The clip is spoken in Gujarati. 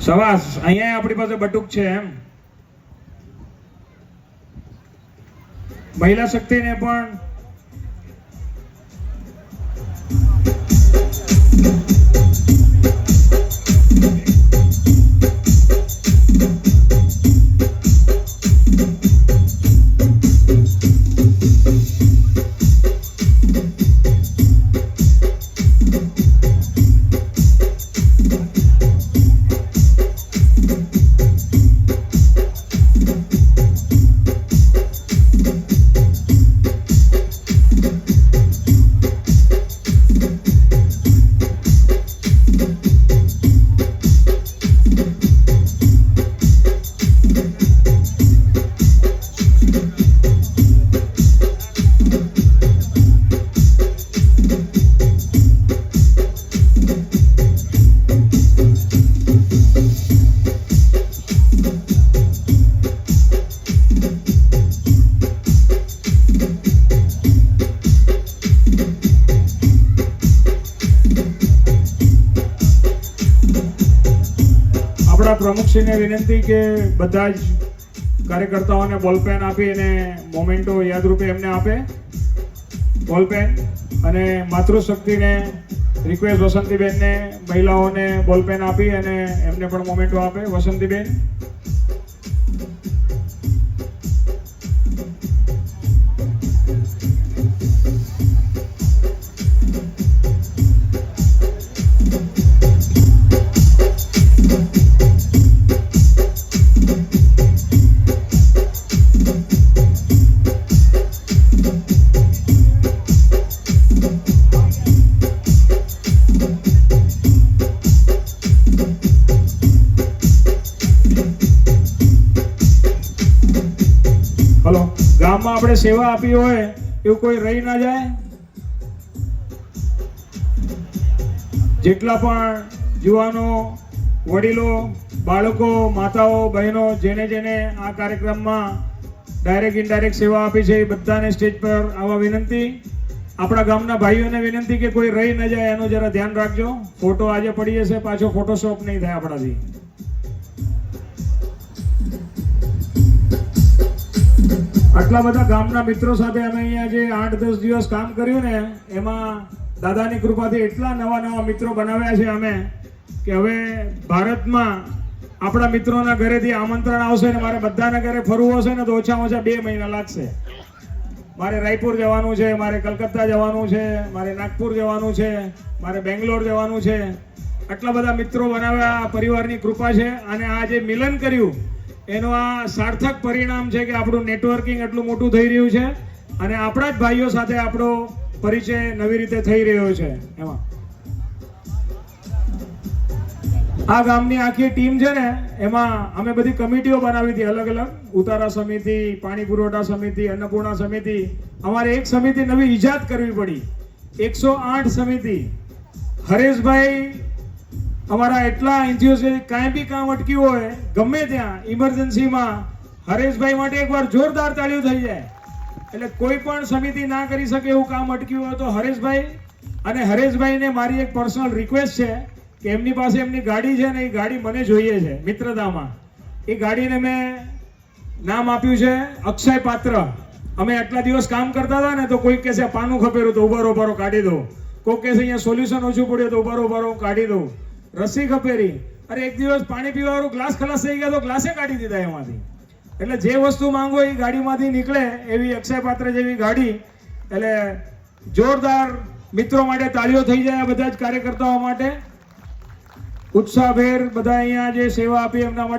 સવાસ અહીંયા આપણી પાસે બટુક છે એમ. મહિલા શક્તિને પણ આપણા પ્રમુખશ્રીને વિનંતી કે બધા જ કાર્યકર્તાઓને બોલપેન આપી અને મોમેન્ટો યાદરૂપે એમને આપે. બોલપેન અને માતૃશક્તિને રિક્વેસ્ટ વસંતીબેનને મહિલાઓને બોલપેન આપી અને એમને પણ મોમેન્ટો આપે. વસંતીબેન હલો, ગામમાં આપણે સેવા આપી હોય, એવું કોઈ રહી ના જાય? જેટલા પણ યુવાનો, વડીલો, બાળકો, માતાઓ, બહેનો જેને જેને આ કાર્યક્રમમાં ડાયરેક્ટ ઇનડાયરેક્ટ સેવા આપી છે, એ બધાને સ્ટેજ પર આવવા વિનંતી. આપણા ગામના ભાઈઓને વિનંતી કે કોઈ રહી ન જાય, એનું જરા ધ્યાન રાખજો. ફોટો આજે પડી જશે, પાછો ફોટોશોપ નહીં થાય આપણાથી. આટલા બધા ગામના મિત્રો સાથે અમે અહીંયા જે આઠ દસ દિવસ કામ કર્યું ને, એમાં દાદાની કૃપાથી એટલા નવા નવા મિત્રો બનાવ્યા છે અમે કે હવે ભારતમાં આપણા મિત્રોના ઘરેથી આમંત્રણ આવશે ને મારે બધાના ઘરે ફરવું હશે ને તો ઓછામાં ઓછા બે મહિના લાગશે. મારે રાયપુર જવાનું છે, મારે કલકત્તા જવાનું છે, મારે નાગપુર જવાનું છે, મારે બેંગ્લોર જવાનું છે. આટલા બધા મિત્રો બનાવ્યા પરિવારની કૃપા છે. અને આ જે મિલન કર્યું એનું આ સાર્થક પરિણામ છે કે આપણું નેટવર્કિંગ એટલું મોટું થઈ રહ્યું છે અને આપણા જ ભાઈઓ સાથે આપણો પરિચય નવી રીતે થઈ રહ્યો છે. એમાં. આ ગામની આખી ટીમ છે ને, એમાં અમે બધી કમિટીઓ બનાવી હતી અલગ અલગ. ઉતારા સમિતિ, પાણી પુરવઠા સમિતિ, અન્નપૂર્ણા સમિતિ. અમારે એક સમિતિ નવી ઈજાદ કરવી પડી. એકસો આઠ સમિતિ. હરેશભાઈ અમારા એટલા એનજીઓ છે, કાંઈ બી કામ અટક્યું હોય, ગમે ત્યાં, ઇમરજન્સીમાં, હરેશભાઈ માટે એકવાર જોરદાર તાળીઓ થઈ જાય. એટલે કોઈ પણ સમિતિ ના કરી શકે એવું કામ અટક્યું હોય તો હરેશભાઈ અને હરેશભાઈને મારી એક પર્સનલ રિક્વેસ્ટ છે કે એમની પાસે એમની ગાડી છે ને એ ગાડી મને જોઈએ છે, મિત્રતામાં. એ ગાડીને મેં નામ આપ્યું છે, અક્ષય પાત્ર. અમે આટલા દિવસ કામ કરતા હતા ને તો કોઈ કહેશે, પાનું ખપેરું તો ઉભારો ઉભારો કાઢી દો. કોઈ કહેશે, અહીંયા સોલ્યુશન ઓછું પડ્યું તો ઉભારો ઉભારો કાઢી દઉં. રસી ખપેરી. અરે એક દિવસ પાણી પીવાનું ગ્લાસ ખલાસ થઈ ગયા તો ગ્લાસે કાઢી દીધા એમાંથી. એટલે જે વસ્તુ માંગો એ ગાડીમાંથી નીકળે એવી અક્ષય પાત્ર જેવી ગાડી. એટલે જોરદાર મિત્રો માટે તાળીઓ થઈ જાય બધા જ કાર્યકર્તાઓ માટે. ઉત્સાહભેર બધા અહીંયા જે સેવા આપી એમના માટે